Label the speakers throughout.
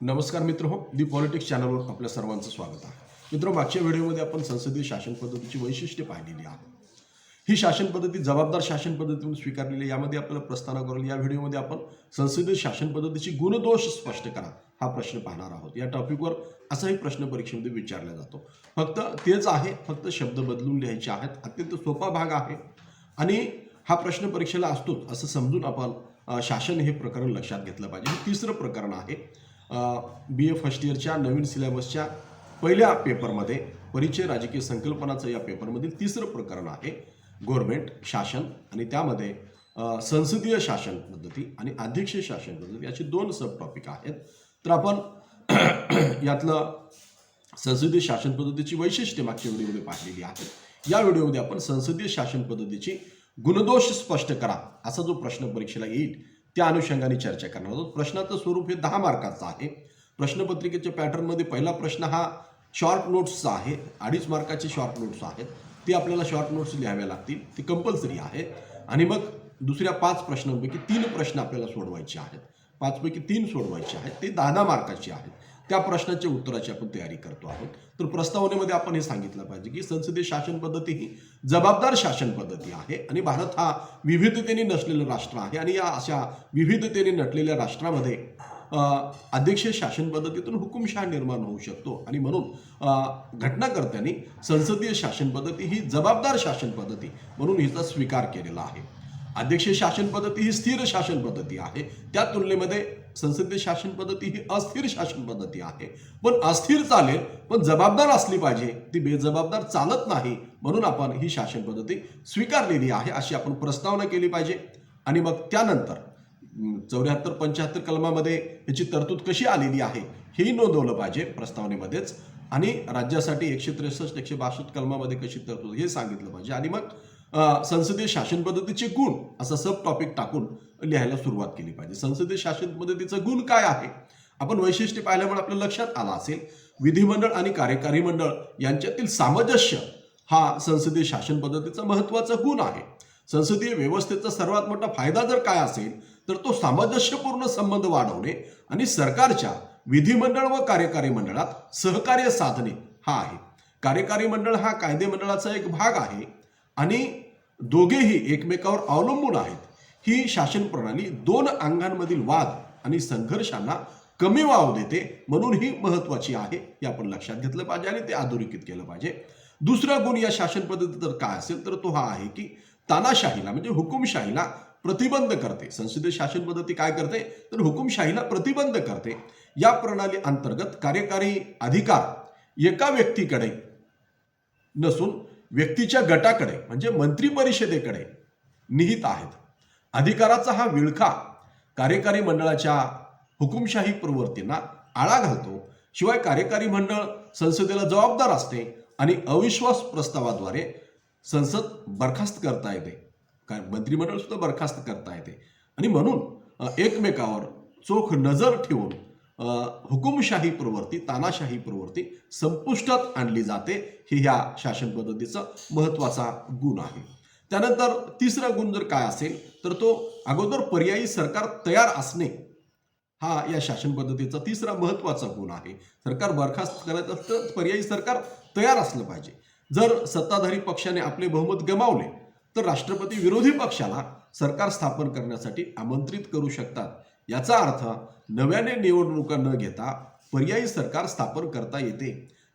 Speaker 1: नमस्कार मित्र हो दी पॉलिटिक्स चॅनलवर आपल्या सर्वांचं स्वागत आहे. मित्र मागच्या व्हिडिओमध्ये आपण संसदीय शासन पद्धतीची वैशिष्ट्ये पाहिलेली आहोत. ही शासन पद्धती जबाबदार शासन पद्धतीतून स्वीकारलेली आहे. यामध्ये आपल्याला प्रस्तावना करून या व्हिडिओमध्ये आपण संसदीय शासन पद्धतीची गुणदोष स्पष्ट करा हा प्रश्न पाहणार आहोत. या टॉपिकवर असाही प्रश्न परीक्षेमध्ये विचारला जातो. फक्त तेच आहे फक्त शब्द बदलून लिहायचे आहेत. अत्यंत सोपा भाग आहे आणि हा प्रश्न परीक्षेला असतोच असं समजून आपण शासन हे प्रकरण लक्षात घेतलं पाहिजे. हे तिसरं प्रकरण आहे. बी ए फर्स्ट इयरच्या नवीन सिलेबसच्या पहिल्या पेपरमध्ये परिचय राजकीय संकल्पनाचं या पेपरमधील तिसरं प्रकरण आहे. गव्हर्नमेंट शासन आणि त्यामध्ये संसदीय शासन पद्धती आणि अध्यक्ष शासन पद्धती याचे दोन सब टॉपिक आहेत. तर आपण यातलं संसदीय शासन पद्धतीची वैशिष्ट्ये मागच्या व्हिडिओमध्ये पाहिलेली आहेत. या व्हिडिओमध्ये आपण संसदीय शासन पद्धतीची गुणदोष स्पष्ट करा असा जो प्रश्न परीक्षेला येईल त्या अनुषंगाने चर्चा करणार आहोत. प्रश्नाचं स्वरूप हे दहा मार्काचं आहे. प्रश्नपत्रिकेच्या पॅटर्नमध्ये पहिला प्रश्न हा शॉर्ट नोट्सचा आहे. अडीच मार्काचे शॉर्ट नोट्स आहेत. ते आपल्याला शॉर्ट नोट्स लिहाव्या लागतील. ते कंपल्सरी आहे. आणि मग दुसऱ्या पाच प्रश्नांपैकी तीन प्रश्न आपल्याला सोडवायचे आहेत. पाचपैकी तीन सोडवायचे आहेत. ते दहा दहा मार्काचे आहेत. त्या प्रश्नाच्या उत्तराची आपण तयारी करतो आहोत. तर प्रस्तावनेमध्ये आपण हे सांगितलं पाहिजे की संसदीय शासन पद्धती ही जबाबदार शासन पद्धती आहे आणि भारत हा विविधतेने नसलेलं राष्ट्र आहे आणि या अशा विविधतेने नटलेल्या राष्ट्रामध्ये अध्यक्षीय शासन पद्धतीतून हुकुमशहा निर्माण होऊ शकतो. आणि म्हणून घटनाकर्त्यांनी संसदीय शासन पद्धती ही जबाबदार शासन पद्धती म्हणून हिचा स्वीकार केलेला आहे. अध्यक्षीय शासन पद्धती ही स्थिर शासन पद्धती आहे. त्या तुलनेमध्ये संसदीय शासन पद्धती ही अस्थिर शासन पद्धती आहे. पण अस्थिर चालेल पण जबाबदार असली पाहिजे. ती बेजबाबदार चालत नाही म्हणून आपण ही शासन पद्धती स्वीकारलेली आहे अशी आपण प्रस्तावना केली पाहिजे. आणि मग त्यानंतर चौऱ्याहत्तर पंच्याहत्तर कलमामध्ये याची तरतूद कशी आलेली आहे हेही नोंदवलं पाहिजे प्रस्तावनेमध्येच. आणि राज्यासाठी एकशे त्रेसष्ट एकशे बासष्ट कलमामध्ये कशी तरतूद हे सांगितलं पाहिजे. आणि मग संसदीय शासन पद्धतीचे गुण असा सब टॉपिक टाकून लिहायला सुरुवात केली पाहिजे. संसदीय शासन पद्धतीचं गुण काय आहे? आपण वैशिष्ट्य पाहिल्यामुळे आपल्या लक्षात आलं असेल विधिमंडळ आणि कार्यकारी मंडळ यांच्यातील सामंजस्य हा संसदीय शासन पद्धतीचा महत्त्वाचा गुण आहे. संसदीय व्यवस्थेचा सर्वात मोठा फायदा जर काय असेल तर तो सामंजस्यपूर्ण संबंध वाढवणे आणि सरकारच्या विधिमंडळ व कार्यकारी मंडळात सहकार्य साधणे हा आहे. कार्यकारी मंडळ हा कायदेमंडळाचा एक भाग आहे. आणि दोघेही एकमेकावर अवलंबून आहेत. ही शासन प्रणाली दोन अंगांमधील वाद आणि संघर्षांना कमी वाव देते म्हणून ही महत्वाची आहे हे आपण लक्षात घेतलं पाहिजे आणि ते अधोरेखित केलं पाहिजे. दुसरा गुण या शासन पद्धतीत जर काय असेल तर तो हा आहे की तानाशाहीला म्हणजे हुकुमशाहीला प्रतिबंध करते. संसदीय शासन पद्धती काय करते? तर हुकुमशाहीला प्रतिबंध करते. या प्रणाली अंतर्गत कार्यकारी अधिकार एका व्यक्तीकडे नसून व्यक्तीच्या गटाकडे म्हणजे मंत्री परिषदेकडे निहित आहेत. अधिकाराचा हा विळखा कार्यकारी मंडळाच्या हुकुमशाही प्रवृत्तींना आळा घालतो. शिवाय कार्यकारी मंडळ संसदेला जबाबदार असते आणि अविश्वास प्रस्तावाद्वारे संसद बरखास्त करता येते. काय मंत्रिमंडळ सुद्धा बरखास्त करता येते. आणि म्हणून एकमेकावर चोख नजर ठेवून हुकुमशाही प्रवृत्ती तानाशाही प्रवृत्ती संपुष्टात आणली जाते हे ह्या शासन पद्धतीचा महत्त्वाचा गुण आहे. त्यानंतर तिसरा गुण जर काय असेल तर तो अगोदर पर्यायी सरकार तयार असणे हा या शासन पद्धतीचा तिसरा महत्त्वाचा गुण आहे. सरकार बरखास्त करायचं असतं तर पर्यायी सरकार तयार असलं पाहिजे. जर सत्ताधारी पक्षाने आपले बहुमत गमावले तर राष्ट्रपती विरोधी पक्षाला सरकार स्थापन करण्यासाठी आमंत्रित करू शकतात. याचा अर्थ नव्याने निवडणुका न घेता पर्यायी सरकार स्थापन करता येते.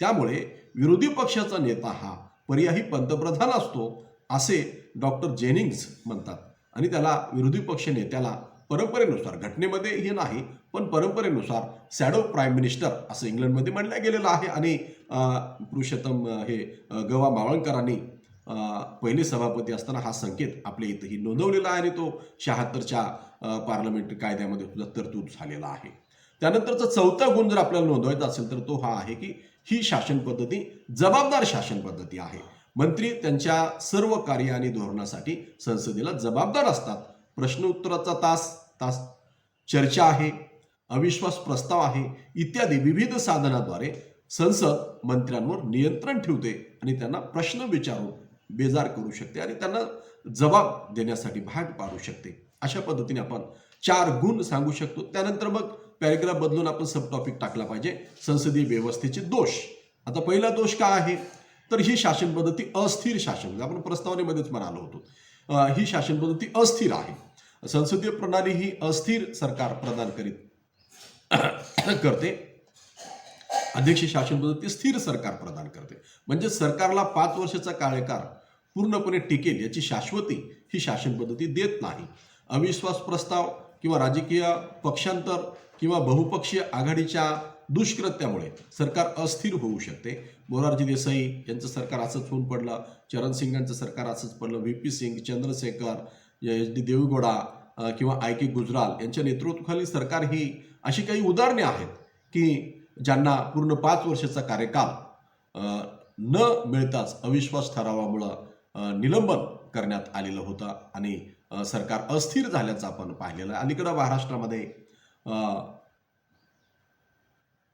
Speaker 1: त्यामुळे विरोधी पक्षाचा नेता हा पर्यायी पंतप्रधान असतो असे डॉक्टर जेनिंग्स म्हणतात. आणि त्याला विरोधी पक्ष नेत्याला परंपरेनुसार घटनेमध्ये हे नाही पण परंपरेनुसार सॅडो प्राईम मिनिस्टर असं इंग्लंडमध्ये म्हणलं गेलेलं आहे. आणि पुरुषोत्तम हे गवा मावळणकरांनी पहिले सभापती असताना हा संकेत आपल्या इथंही नोंदवलेला आहे. आणि तो शहात्तरच्या पार्लमेंटरी कायद्यामध्ये सुद्धा तरतूद झालेला आहे. त्यानंतरचा चौथा गुण जर आपल्याला नोंदवायचा असेल तर तो हा आहे की ही शासन पद्धती जबाबदार शासन पद्धती आहे. मंत्री त्यांच्या सर्व कार्य आणि धोरणासाठी संसदेला जबाबदार असतात. प्रश्न उत्तराचा तास तास चर्चा आहे अविश्वास प्रस्ताव आहे इत्यादी विविध साधनाद्वारे संसद मंत्र्यांवर नियंत्रण ठेवते आणि त्यांना प्रश्न विचारून बेजार करू शकते आणि त्यांना जबाब देण्यासाठी भाग पाडू शकते. अशा पद्धतीने आपण चार गुण सांगू शकतो. त्यानंतर मग पॅरेग्राफ बदलून आपण सब टॉपिक टाकला पाहिजे. संसदीय व्यवस्थेचे दोष. आता पहिला दोष काय आहे? तर ही शासन पद्धती अस्थिर शासन. म्हणजे आपण प्रस्तावनेमध्येच म्हणालो होतो. ही शासन पद्धती अस्थिर आहे. संसदीय प्रणाली ही अस्थिर सरकार प्रदान करीत करते. अध्यक्ष शासन पद्धती स्थिर सरकार प्रदान करते. म्हणजे सरकारला पाच वर्षाचा कार्यकाळ पूर्णपणे टिकेल याची शाश्वती ही शासन पद्धती देत नाही. अविश्वास प्रस्ताव किंवा राजकीय पक्षांतर किंवा बहुपक्षीय आघाडीच्या दुष्कृत्यामुळे सरकार अस्थिर होऊ शकते. मोरारजी देसाई यांचं सरकार असंच होऊन पडलं. चरण यांचं सरकार असंच पडलं. V. P. Singh Chandrashekhar H D Deve Gowda किंवा आय के गुजराल यांच्या नेतृत्वाखाली सरकार ही अशी काही उदाहरणे आहेत की ज्यांना पूर्ण पाच वर्षाचा कार्यकाल न मिळताच अविश्वास ठरावामुळं निलंबन करण्यात आलेलं होतं. आणि सरकार अस्थिर झाल्याचं आपण पाहिलेलं आहे. अलीकडं महाराष्ट्रामध्ये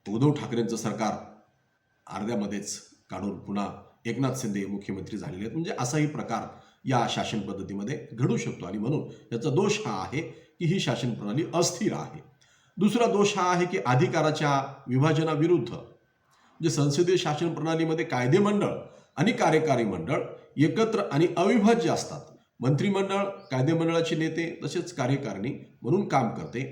Speaker 1: उद्धव ठाकरेंचं सरकार अर्ध्यामध्येच काढून पुन्हा एकनाथ शिंदे मुख्यमंत्री झालेले आहेत. म्हणजे असाही प्रकार या शासन पद्धतीमध्ये घडू शकतो. आणि म्हणून याचा दोष हा आहे की ही शासन प्रणाली अस्थिर आहे. दुसरा दोष हा आहे की अधिकाराच्या विभाजनाविरुद्ध म्हणजे संसदीय शासन प्रणालीमध्ये कायदेमंडळ आणि कार्यकारी मंडळ एकत्र आणि अविभाज्य असतात. मंत्रिमंडळ कायदेमंडळाचे नेते तसेच कार्यकारिणी म्हणून काम करते.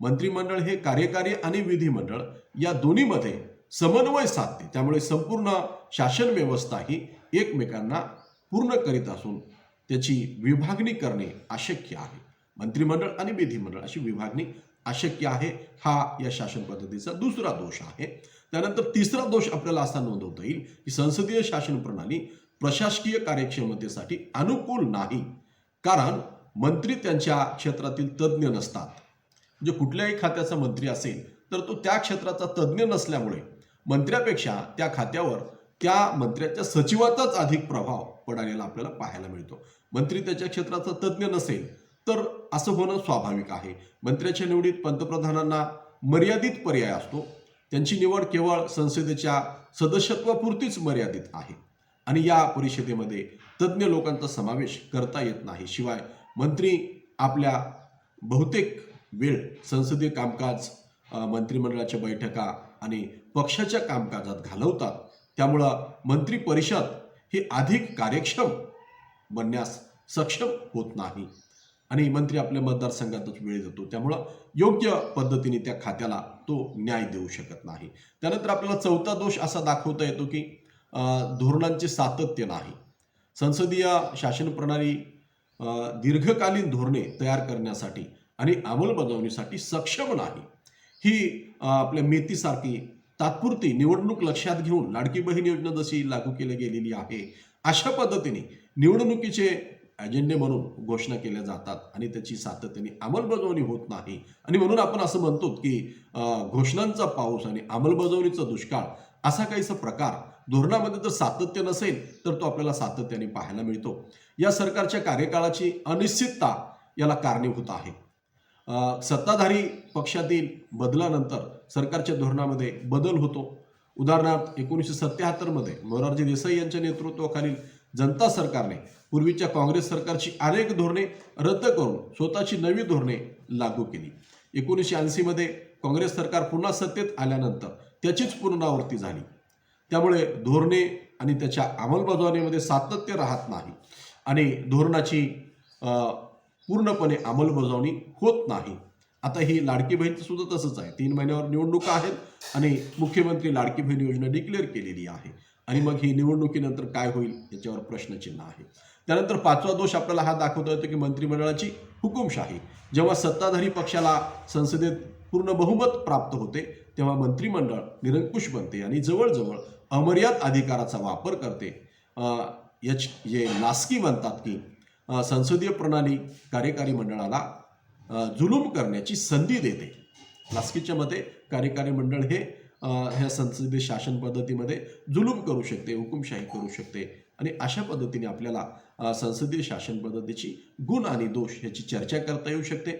Speaker 1: मंत्रिमंडळ हे कार्यकारी आणि विधिमंडळ या दोन्हीमध्ये समन्वय साधते. त्यामुळे संपूर्ण शासन व्यवस्था ही एकमेकांना पूर्ण करीत असून त्याची विभागणी करणे अशक्य आहे. मंत्रिमंडळ आणि विधिमंडळ अशी विभागणी अशक्य आहे हा या शासन पद्धतीचा दुसरा दोष आहे. त्यानंतर तिसरा दोष आपल्याला असा नोंदवता येईल की संसदीय शासन प्रणाली प्रशासकीय कार्यक्षमतेसाठी अनुकूल नाही. कारण मंत्री त्यांच्या क्षेत्रातील तज्ज्ञ नसतात. म्हणजे कुठल्याही खात्याचा मंत्री असेल तर तो त्या क्षेत्राचा तज्ज्ञ नसल्यामुळे मंत्र्यापेक्षा त्या खात्यावर त्या मंत्र्याच्या सचिवाचाच अधिक प्रभाव पडालेला आपल्याला पाहायला मिळतो. मंत्री त्याच्या क्षेत्राचा तज्ज्ञ नसेल तर असं होणं स्वाभाविक आहे. मंत्र्याच्या निवडीत पंतप्रधानांना मर्यादित पर्याय असतो. त्यांची निवड केवळ संसदेच्या सदस्यत्वापुरतीच मर्यादित आहे. आणि या परिषदेमध्ये तज्ज्ञ लोकांचा समावेश करता येत नाही. शिवाय मंत्री आपल्या बहुतेक वेळ संसदीय कामकाज मंत्रिमंडळाच्या बैठका आणि पक्षाच्या कामकाजात घालवतात. त्यामुळं मंत्री परिषद ही अधिक कार्यक्षम बनण्यास सक्षम होत नाही. आणि मंत्री आपल्या मतदारसंघातच वेळ देतो. त्यामुळं योग्य पद्धतीने त्या खात्याला तो न्याय देऊ शकत नाही. त्यानंतर आपल्याला चौथा दोष असा दाखवता येतो की धोरणांचे सातत्य नाही. संसदीय शासन प्रणाली दीर्घकालीन धोरणे तयार करण्यासाठी आणि अंमलबजावणीसाठी सक्षम नाही. ही आपल्या मेथीसारखी तात्पुरती निवडणूक लक्षात घेऊन लाडकी बहीण योजना जशी लागू केली गेलेली आहे अशा पद्धतीने निवडणुकीचे अजेंडे म्हणून घोषणा केल्या जातात आणि त्याची सातत्याने अंमलबजावणी होत नाही. आणि म्हणून आपण असं म्हणतो की घोषणांचा पाऊस आणि अंमलबजावणीचा दुष्काळ असा काहीसा प्रकार धोरणामध्ये जर सातत्य नसेल तर तो आपल्याला सातत्याने पाहायला मिळतो. या सरकारच्या कार्यकाळाची अनिश्चितता याला कारणीभूत आहे. सत्ताधारी पक्षातील बदलानंतर सरकारच्या धोरणामध्ये बदल होतो. उदाहरणार्थ एकोणीसशे सत्याहत्तरमध्ये मोरारजी देसाई यांच्या नेतृत्वाखालील जनता सरकारने पूर्वीच्या काँग्रेस सरकारची अनेक धोरणे रद्द करून स्वतःची नवी धोरणे लागू केली. एकोणीसशे ऐंशीमध्ये काँग्रेस सरकार पुन्हा सत्तेत आल्यानंतर त्याचीच पुनरावृत्ती झाली. त्यामुळे धोरणे आणि त्याच्या अंमलबजावणीमध्ये सातत्य राहत नाही आणि धोरणाची पूर्णपणे अंमलबजावणी होत नाही. आता ही लाडकी बहीण सुद्धा तसंच आहे. तीन महिन्यावर निवडणुका आहेत आणि मुख्यमंत्री लाडकी बहीण योजना डिक्लेअर केलेली आहे. आणि मग ही निवडणुकीनंतर काय होईल याच्यावर प्रश्नचिन्ह आहे. त्यानंतर पाचवा दोष आपल्याला हा दाखवता येतो की मंत्रिमंडळाची हुकुमशाही. जेव्हा सत्ताधारी पक्षाला संसदेत पूर्ण बहुमत प्राप्त होते तेव्हा मंत्रिमंडळ निरंकुश बनते आणि जवळजवळ अमर्याद अधिकाराचा वापर करते. याच जे नास्की म्हणतात की संसदीय प्रणाली कार्यकारी मंडळाला जुलूम करण्याची संधी देते. लास्कीच्या मते कार्यकारी मंडळ हे ह्या संसदीय शासन पद्धतीमध्ये जुलूम करू शकते हुकुमशाही करू शकते. आणि अशा पद्धतीने आपल्याला संसदीय शासन पद्धतीची गुण आणि दोष याची चर्चा करता येऊ शकते.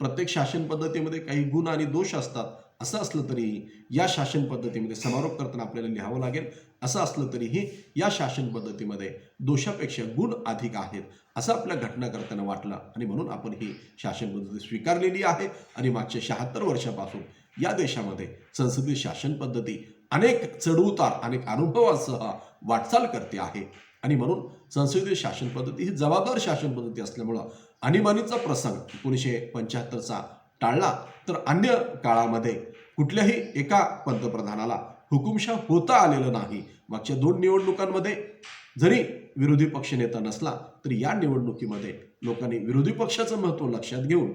Speaker 1: प्रत्येक शासन पद्धतीमध्ये काही गुण आणि दोष असतात असं असलं तरीही या शासन पद्धतीमध्ये समारोप करताना आपल्याला लिहावं लागेल. असं असलं तरीही या शासन पद्धतीमध्ये दोषापेक्षा गुण अधिक आहेत असं आपल्या घटना करताना वाटलं आणि म्हणून आपण ही शासन पद्धती स्वीकारलेली आहे. आणि मागच्या शहात्तर वर्षापासून या देशामध्ये संसदीय शासन पद्धती अनेक चढउतार अनेक अनुभवासह वाटचाल करते आहे. आणि म्हणून संसदीय शासन पद्धती ही जबाबदार शासन पद्धती असल्यामुळं आणीबाणीचा प्रसंग एकोणीसशे पंच्याहत्तरचा टाळला तर अन्य काळामध्ये कुठल्याही एका पंतप्रधानाला हुकुमशा होता आलेलं नाही. मागच्या दोन निवडणुकांमध्ये जरी विरोधी पक्षनेता नसला तरी या निवडणुकीमध्ये लोकांनी विरोधी पक्षाचं महत्त्व लक्षात घेऊन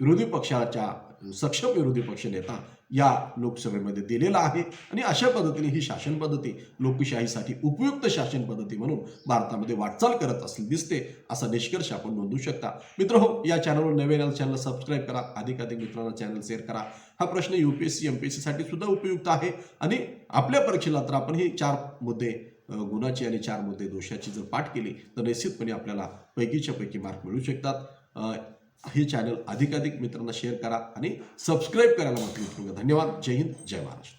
Speaker 1: विरोधी पक्षाच्या सक्षम विरोधी पक्षनेता या लोकसभेमध्ये दिलेला आहे. आणि अशा पद्धतीने ही शासन पद्धती लोकशाहीसाठी उपयुक्त शासन पद्धती म्हणून भारतामध्ये वाटचाल करत असली दिसते असा निष्कर्ष आपण नोंदवू शकता. मित्र हो या चॅनलवर नवीन चॅनल सबस्क्राईब करा. अधिकाधिक मित्रांना चॅनल शेअर करा. हा प्रश्न युपीएससी एमपीएससी साठी सुद्धा उपयुक्त आहे. आणि आपल्या परीक्षेला तर आपण ही चार मुद्दे गुणाची आणि चार मुद्दे दोषाची जर पाठ केली तर निश्चितपणे आपल्याला पैकीच्या पैकी मार्क मिळू शकतात. हे चॅनल अधिकाधिक मित्रांना शेअर करा आणि सबस्क्राईब करायला मात्र धन्यवाद. जय हिंद. जय महाराष्ट्र.